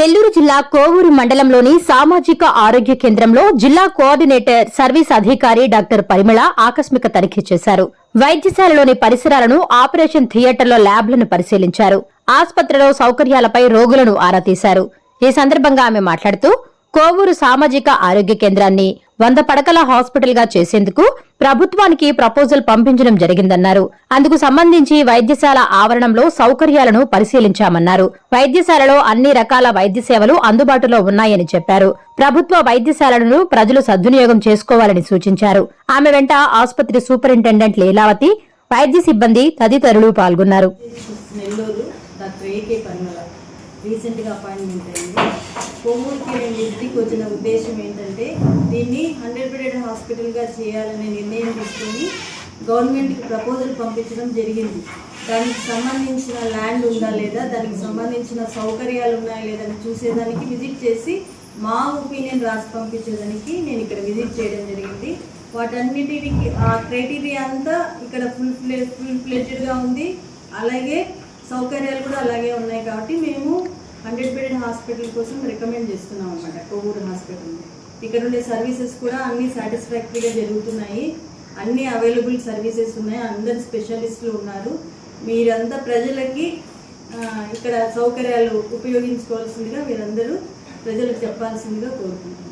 నెల్లూరు జిల్లా కోవూరు మండలంలోని సామాజిక ఆరోగ్య కేంద్రంలో జిల్లా కోఆర్డినేటర్ సర్వీస్ అధికారి డాక్టర్ పరిమళ ఆకస్మిక తనిఖీ చేశారు. వైద్యశాలలోని పరిసరాలను ఆపరేషన్ థియేటర్లో ల్యాబ్లను పరిశీలించారు. ఆసుపత్రిలో సౌకర్యాలపై రోగులను ఆరా తీశారు. ఈ సందర్భంగా ఆమె మాట్లాడుతూ కోవూరు సామాజిక ఆరోగ్య కేంద్రాన్ని వంద పడకల హాస్పిటల్గా చేసేందుకు ప్రభుత్వానికి ప్రపోజల్ పంపించడం జరిగిందన్నారు. అందుకు సంబంధించి వైద్యశాల ఆవరణంలో సౌకర్యాలను పరిశీలించామన్నారు. వైద్యశాలలో అన్ని రకాల వైద్య సేవలు అందుబాటులో ఉన్నాయని చెప్పారు. ప్రభుత్వ వైద్యశాలలను ప్రజలు సద్వినియోగం చేసుకోవాలని సూచించారు. ఆమె వెంట ఆసుపత్రి సూపరింటెండెంట్ లీలావతి వైద్య సిబ్బంది తదితరులు పాల్గొన్నారు. రీసెంట్గా అపాయింట్మెంట్ అయింది. కొమ్మూరుకి నేను ఇంటికి వచ్చిన ఉద్దేశం ఏంటంటే దీన్ని హండ్రెడ్ బెడెడ్ హాస్పిటల్గా చేయాలనే నిర్ణయం తీసుకొని గవర్నమెంట్కి ప్రపోజల్ పంపించడం జరిగింది. దానికి సంబంధించిన ల్యాండ్ ఉందా లేదా దానికి సంబంధించిన సౌకర్యాలు ఉన్నాయా లేదా అని చూసేదానికి విజిట్ చేసి మా ఒపీనియన్ రాసి పంపించేదానికి నేను ఇక్కడ విజిట్ చేయడం జరిగింది. వాటన్నిటికి ఆ క్రైటీరియా అంతా ఇక్కడ ఫుల్ ఫ్లే ఫుల్ ఫ్లెడ్జ్డ్గా ఉంది. అలాగే సౌకర్యాలు కూడా అలాగే ఉన్నాయి కాబట్టి మేము హండ్రెడ్ బెడెడ్ హాస్పిటల్ కోసం రికమెండ్ చేస్తున్నాం అనమాట కోవూరు హాస్పిటల్. ఇక్కడ ఉండే సర్వీసెస్ కూడా అన్ని సాటిస్ఫాక్టరీగా జరుగుతున్నాయి. అన్ని అవైలబుల్ సర్వీసెస్ ఉన్నాయి. అందరు స్పెషలిస్టులు ఉన్నారు. మీరంతా ప్రజలకి ఇక్కడ సౌకర్యాలు ఉపయోగించుకోవాల్సిందిగా మీరందరూ ప్రజలకు చెప్పాల్సిందిగా కోరుకుంటున్నాను